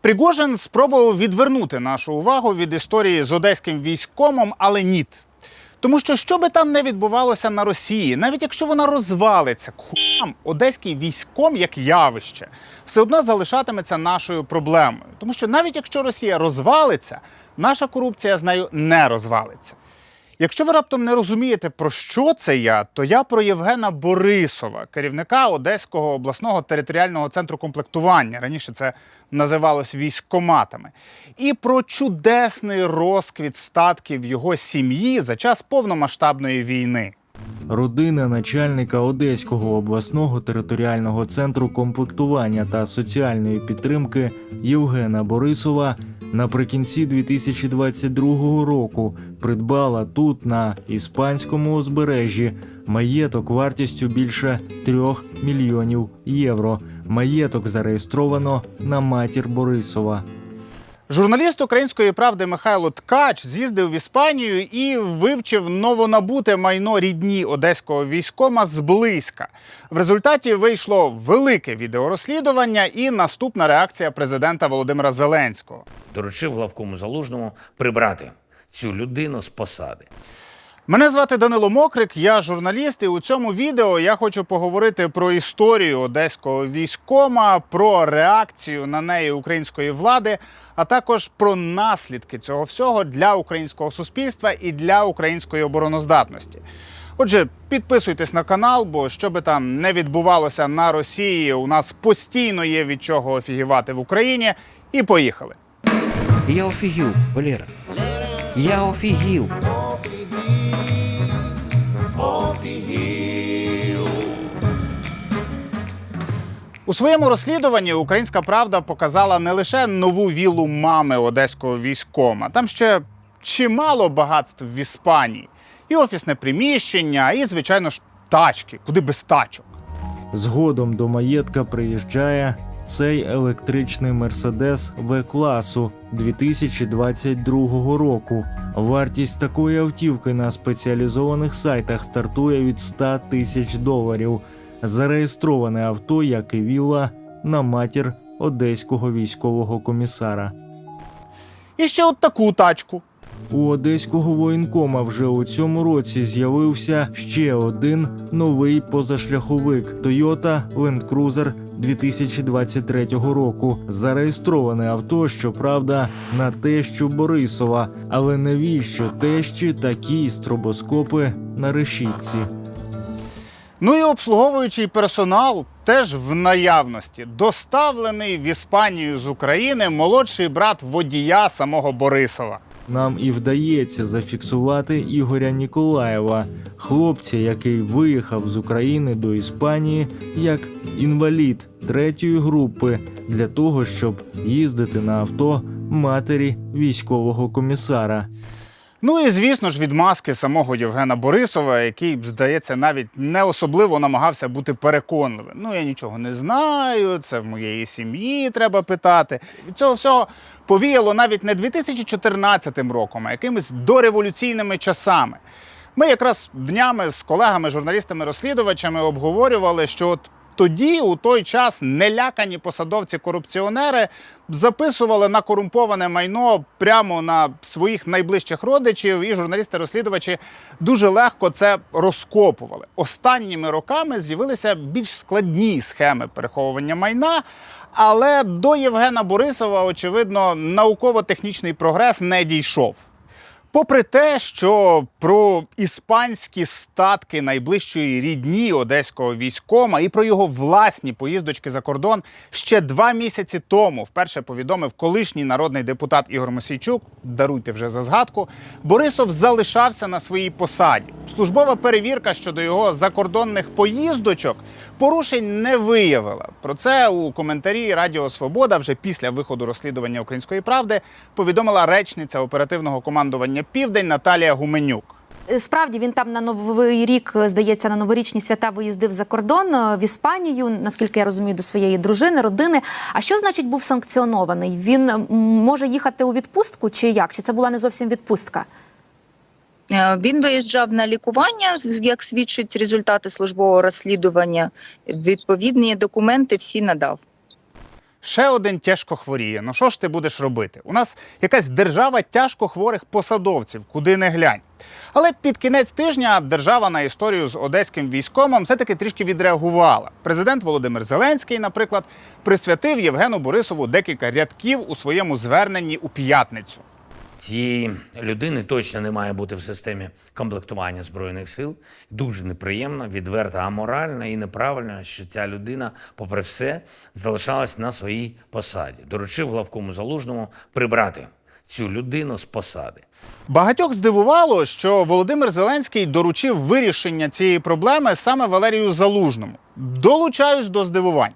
Пригожин спробував відвернути нашу увагу від історії з одеським військомом, але ніт. Тому що що би там не відбувалося на Росії, навіть якщо вона розвалиться, хуям, одеський військом як явище, все одно залишатиметься нашою проблемою. Тому що навіть якщо Росія розвалиться, наша корупція з нею не розвалиться. Якщо ви раптом не розумієте, про що це я, то я про Євгена Борисова, керівника Одеського обласного територіального центру комплектування. Раніше це називалось військкоматами. І про чудесний розквіт статків його сім'ї за час повномасштабної війни. Родина начальника Одеського обласного територіального центру комплектування та соціальної підтримки Євгена Борисова наприкінці 2022 року придбала тут, на іспанському узбережжі, маєток вартістю більше 3 мільйонів євро. Маєток зареєстровано на матір Борисова. Журналіст української правди Михайло Ткач з'їздив в Іспанію і вивчив новонабуте майно рідні одеського військома зблизька. В результаті вийшло велике відеорозслідування і наступна реакція президента Володимира Зеленського. доручив главкому залужному прибрати цю людину з посади. Мене звати Данило Мокрик, я журналіст, і у цьому відео я хочу поговорити про історію одеського військома, про реакцію на неї української влади, а також про наслідки цього всього для українського суспільства і для української обороноздатності. Отже, підписуйтесь на канал, бо що би там не відбувалося на Росії, у нас постійно є від чого офігівати в Україні. І поїхали. Я офігів, Валера. Я офігів. У своєму розслідуванні Українська Правда показала не лише нову віллу мами одеського військома, там ще чимало багатств в Іспанії. І офісне приміщення, і, звичайно ж, тачки, куди без тачок. Згодом до маєтка приїжджає цей електричний Мерседес В-класу 2022 року. Вартість такої автівки на спеціалізованих сайтах стартує від 100 тисяч доларів. Зареєстроване авто, як і вілла, на матір одеського військового комісара. І ще от таку тачку. У одеського воєнкома вже у цьому році з'явився ще один новий позашляховик Toyota Land Cruiser 2023 року. Зареєстроване авто, щоправда, на тещу Борисова, але навіщо тещі такі стробоскопи на решітці? Ну і обслуговуючий персонал теж в наявності. Доставлений в Іспанію з України молодший брат водія самого Борисова. Нам і вдається зафіксувати Ігоря Ніколаєва, хлопця, який виїхав з України до Іспанії як інвалід третьої групи для того, щоб їздити на авто матері військового комісара. Ну і звісно ж відмазки самого Євгена Борисова, який, здається, навіть не особливо намагався бути переконливим. Ну я нічого не знаю, це в моєї сім'ї треба питати. Від цього всього повіяло навіть не 2014 роком, а якимись дореволюційними часами. Ми якраз днями з колегами, журналістами-розслідувачами обговорювали, що от тоді, у той час, нелякані посадовці-корупціонери записували на корумповане майно прямо на своїх найближчих родичів, і журналісти-розслідувачі дуже легко це розкопували. Останніми роками з'явилися більш складні схеми переховування майна. Але до Євгена Борисова, очевидно, науково-технічний прогрес не дійшов. Попри те, що про іспанські статки найближчої рідні одеського військома і про його власні поїздочки за кордон ще два місяці тому вперше повідомив колишній народний депутат Ігор Мосійчук. Даруйте вже за згадку. Борисов залишався на своїй посаді. Службова перевірка щодо його закордонних поїздочок порушень не виявила. Про це у коментарі Радіо Свобода вже після виходу розслідування української правди повідомила речниця оперативного командування Південь Наталія Гуменюк. Справді він там на новий рік, здається, на новорічні свята виїздив за кордон е, в Іспанію, наскільки я розумію, до своєї дружини, родини. А що значить був санкціонований? Він може їхати у відпустку чи як? Чи це була не зовсім відпустка? Е, Він виїжджав на лікування, як свідчать результати службового розслідування. Відповідні документи всі надав. Ще один тяжко хворіє. Ну що ж ти будеш робити? У нас якась держава тяжко хворих посадовців, куди не глянь. Але під кінець тижня держава на історію з одеським військомом все-таки трішки відреагувала. Президент Володимир Зеленський, наприклад, присвятив Євгену Борисову декілька рядків у своєму зверненні у п'ятницю. Цієї людини точно не має бути в системі комплектування збройних сил. Дуже неприємно, відверто аморально і неправильно, що ця людина, попри все, залишалась на своїй посаді. Доручив главкому залужному прибрати цю людину з посади. Багатьох здивувало, що Володимир Зеленський доручив вирішення цієї проблеми саме Валерію Залужному. Долучаюсь до здивувань.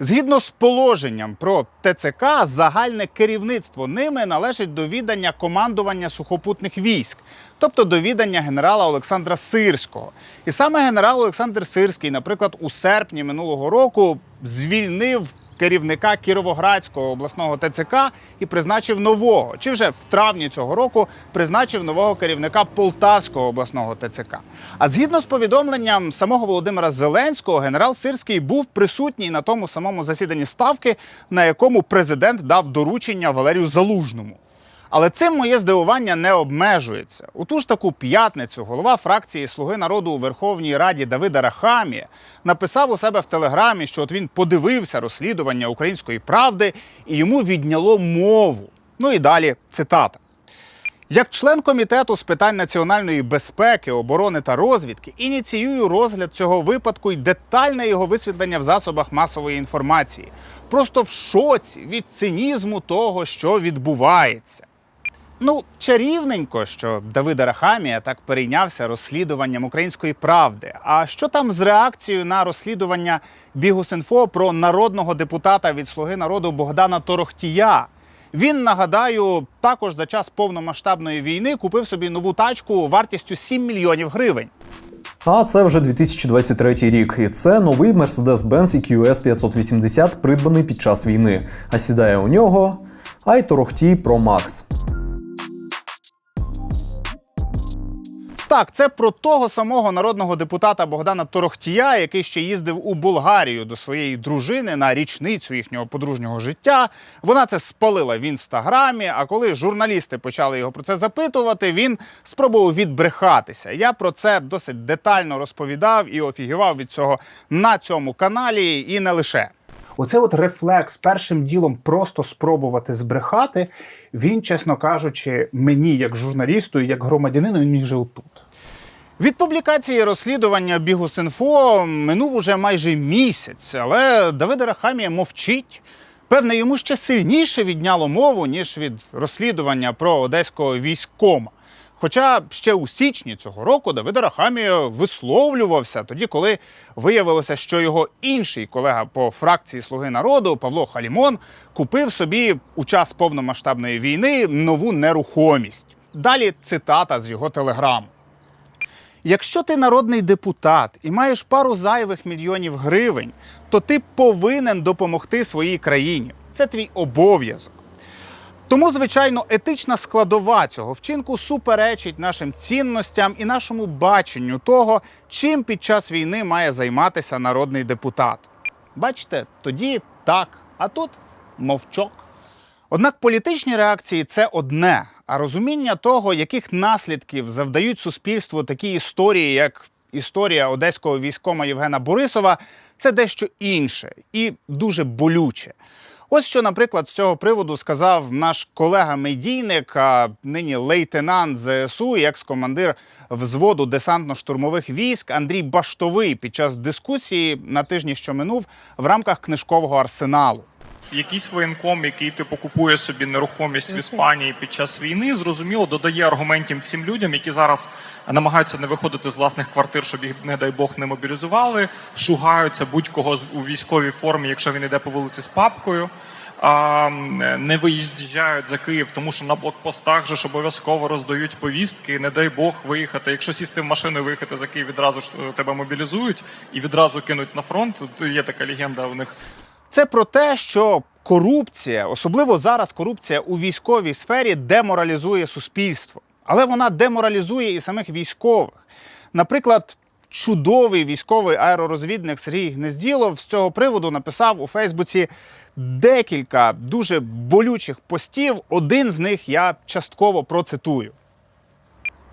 Згідно з положенням про ТЦК, загальне керівництво ними належить до відання командування сухопутних військ, тобто до відання генерала Олександра Сирського. І саме генерал Олександр Сирський, наприклад, у серпні минулого року звільнив керівника Кіровоградського обласного ТЦК і призначив нового. Чи вже в травні цього року призначив нового керівника Полтавського обласного ТЦК. А згідно з повідомленням самого Володимира Зеленського, генерал Сирський був присутній на тому самому засіданні ставки, на якому президент дав доручення Валерію Залужному. Але цим моє здивування не обмежується. У ту ж таку п'ятницю голова фракції Слуги народу у Верховній Раді Давида Рахамія написав у себе в телеграмі, що от він подивився розслідування української правди і йому відняло мову. Ну і далі цитата. Як член комітету з питань національної безпеки, оборони та розвідки ініціюю розгляд цього випадку і детальне його висвітлення в засобах масової інформації. Просто в шоці від цинізму того, що відбувається. Ну, чарівненько, що Давида Рахамія так перейнявся розслідуванням української правди. А що там з реакцією на розслідування Бігус.Інфо про народного депутата від Слуги народу Богдана Торохтія? Він, нагадаю, також за час повномасштабної війни купив собі нову тачку вартістю 7 мільйонів гривень. А це вже 2023 рік, і це новий Mercedes-Benz EQS 580, придбаний під час війни. А сідає у нього Айторохтій Pro Max. Так, це про того самого народного депутата Богдана Торохтія, який ще їздив у Болгарію до своєї дружини на річницю їхнього подружнього життя. Вона це спалила в інстаграмі. А коли журналісти почали його про це запитувати, він спробував відбрехатися. Я про це досить детально розповідав і офігівав від цього на цьому каналі, і не лише. Оце от рефлекс першим ділом просто спробувати збрехати. Він, чесно кажучи, мені як журналісту, і як громадянину, він вже отут. Від публікації розслідування Бігус.Інфо минув уже майже місяць, але Давида Рахамія мовчить. Певне, йому ще сильніше відняло мову, ніж від розслідування про одеського військома. Хоча ще у січні цього року Давид Рахамія висловлювався тоді, коли виявилося, що його інший колега по фракції Слуги народу Павло Халімон купив собі у час повномасштабної війни нову нерухомість. Далі цитата з його телеграму. Якщо ти народний депутат і маєш пару зайвих мільйонів гривень, то ти повинен допомогти своїй країні. Це твій обов'язок. Тому, звичайно, етична складова цього вчинку суперечить нашим цінностям і нашому баченню того, чим під час війни має займатися народний депутат. Бачите, тоді так, а тут мовчок. Однак політичні реакції це одне, а розуміння того, яких наслідків завдають суспільству такі історії, як історія одеського військома Євгена Борисова, це дещо інше і дуже болюче. Ось що, наприклад, з цього приводу сказав наш колега-медійник, а нині лейтенант ЗСУ, і екс-командир взводу десантно-штурмових військ Андрій Баштовий під час дискусії на тижні, що минув, в рамках книжкового арсеналу. Якийсь воєнком, який типу купує собі нерухомість в Іспанії під час війни, зрозуміло, додає аргументів всім людям, які зараз намагаються не виходити з власних квартир, щоб їх, не дай Бог, не мобілізували, шугаються будь-кого у військовій формі, якщо він йде по вулиці з папкою. А, не виїжджають за Київ, тому що на блокпостах же ж обов'язково роздають повістки. Не дай Бог виїхати. Якщо сісти в машину і виїхати за Київ, відразу ж е, тебе мобілізують і відразу кинуть на фронт. Є така легенда у них Це про те, що корупція, особливо зараз корупція у військовій сфері, деморалізує суспільство. Але вона деморалізує і самих військових. Наприклад, чудовий військовий аеророзвідник Сергій Гнезділов з цього приводу написав у Фейсбуці декілька дуже болючих постів. Один з них я частково процитую.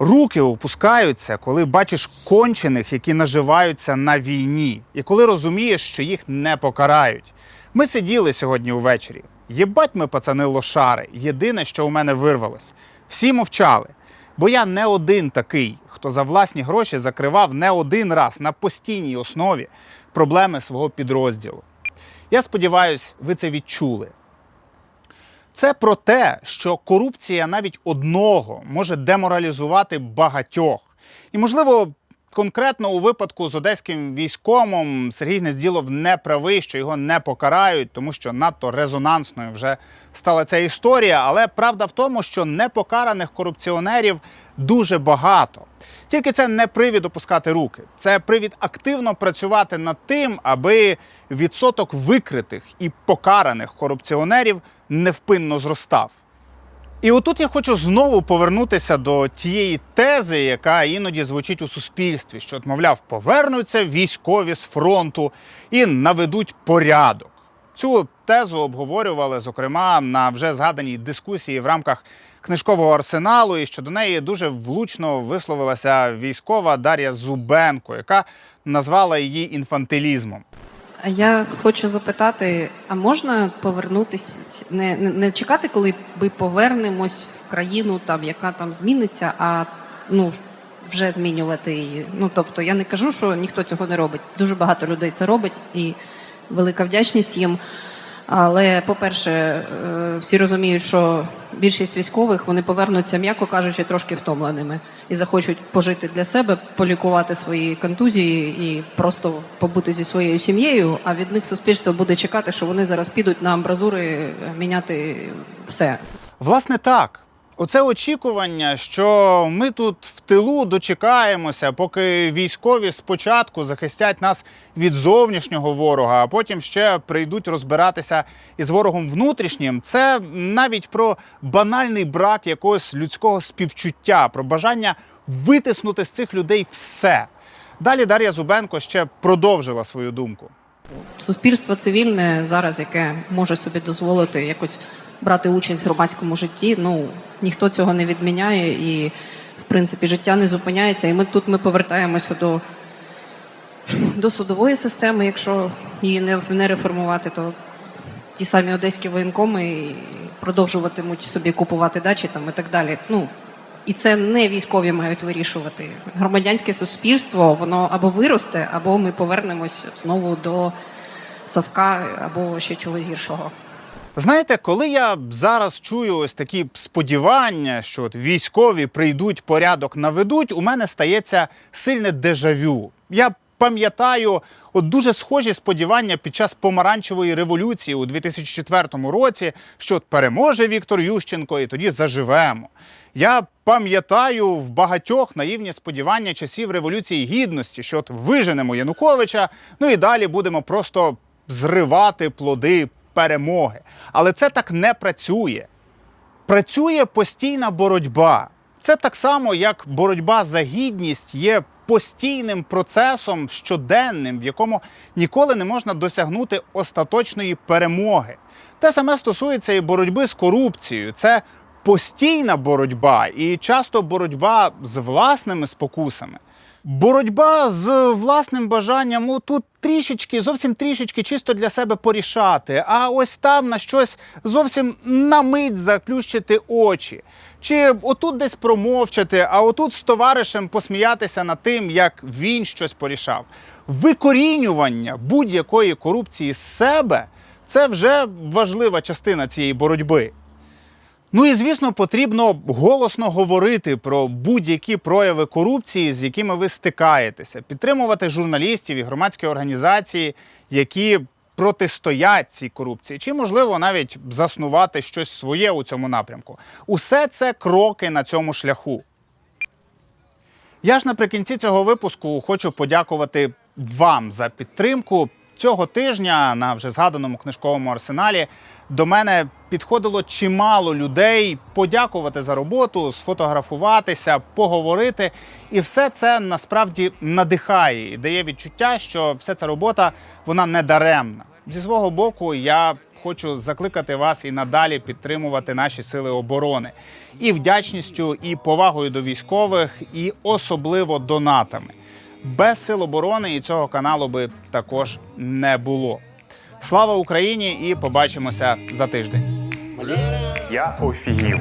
Руки опускаються, коли бачиш кончених, які наживаються на війні, і коли розумієш, що їх не покарають. Ми сиділи сьогодні увечері. Єбать ми, пацани, лошари. Єдине, що у мене вирвалось. Всі мовчали. Бо я не один такий, хто за власні гроші закривав не один раз на постійній основі проблеми свого підрозділу. Я сподіваюся, ви це відчули. Це про те, що корупція навіть одного може деморалізувати багатьох. І, можливо, конкретно у випадку з одеським військомом Сергій Гнезділов не правий, що його не покарають, тому що надто резонансною вже стала ця історія. Але правда в тому, що непокараних корупціонерів дуже багато. Тільки це не привід опускати руки. Це привід активно працювати над тим, аби відсоток викритих і покараних корупціонерів невпинно зростав. І отут я хочу знову повернутися до тієї тези, яка іноді звучить у суспільстві, що, мовляв, повернуться військові з фронту і наведуть порядок. Цю тезу обговорювали, зокрема, на вже згаданій дискусії в рамках книжкового арсеналу, і щодо неї дуже влучно висловилася військова Дар'я Зубенко, яка назвала її інфантилізмом. А я хочу запитати: а можна повернутися, не, не, не чекати, коли ми повернемось в країну, там яка там зміниться, а ну вже змінювати її. Ну тобто, я не кажу, що ніхто цього не робить. Дуже багато людей це робить, і велика вдячність їм. Але, по-перше, е, всі розуміють, що більшість військових вони повернуться, м'яко кажучи, трошки втомленими і захочуть пожити для себе, полікувати свої контузії і просто побути зі своєю сім'єю. А від них суспільство буде чекати, що вони зараз підуть на амбразури е, міняти все. Власне, так. Оце очікування, що ми тут в тилу дочекаємося, поки військові спочатку захистять нас від зовнішнього ворога, а потім ще прийдуть розбиратися із ворогом внутрішнім. Це навіть про банальний брак якогось людського співчуття, про бажання витиснути з цих людей все. Далі Дар'я Зубенко ще продовжила свою думку. Суспільство цивільне зараз, яке може собі дозволити якось брати участь в громадському житті. Ну ніхто цього не відміняє, і в принципі життя не зупиняється. І ми тут ми повертаємося до, до судової системи. Якщо її не, не реформувати, то ті самі одеські воєнкоми продовжуватимуть собі купувати дачі там і так далі. Ну і це не військові мають вирішувати. Громадянське суспільство воно або виросте, або ми повернемось знову до совка або ще чогось гіршого. Знаєте, коли я зараз чую ось такі сподівання, що от військові прийдуть, порядок наведуть, у мене стається сильне дежавю. Я пам'ятаю от дуже схожі сподівання під час помаранчевої революції у 2004 році, що от переможе Віктор Ющенко, і тоді заживемо. Я пам'ятаю в багатьох наївні сподівання часів революції гідності, що от виженемо Януковича, ну і далі будемо просто зривати плоди перемоги. Але це так не працює. Працює постійна боротьба. Це так само, як боротьба за гідність є постійним процесом щоденним, в якому ніколи не можна досягнути остаточної перемоги. Те саме стосується і боротьби з корупцією. Це постійна боротьба і часто боротьба з власними спокусами. Боротьба з власним бажанням ну, тут трішечки, зовсім трішечки чисто для себе порішати, а ось там на щось зовсім на мить заплющити очі. Чи отут десь промовчати, а отут з товаришем посміятися над тим, як він щось порішав. Викорінювання будь-якої корупції з себе це вже важлива частина цієї боротьби. Ну і звісно, потрібно голосно говорити про будь-які прояви корупції, з якими ви стикаєтеся, підтримувати журналістів і громадські організації, які протистоять цій корупції, чи можливо навіть заснувати щось своє у цьому напрямку. Усе це кроки на цьому шляху. Я ж наприкінці цього випуску хочу подякувати вам за підтримку. Цього тижня на вже згаданому книжковому арсеналі До мене підходило чимало людей подякувати за роботу, сфотографуватися, поговорити. І все це насправді надихає і дає відчуття, що вся ця робота вона не даремна. Зі свого боку, я хочу закликати вас і надалі підтримувати наші сили оборони і вдячністю, і повагою до військових, і особливо донатами. Без сил оборони і цього каналу би також не було. Слава Україні і побачимося за тиждень. Я офігів.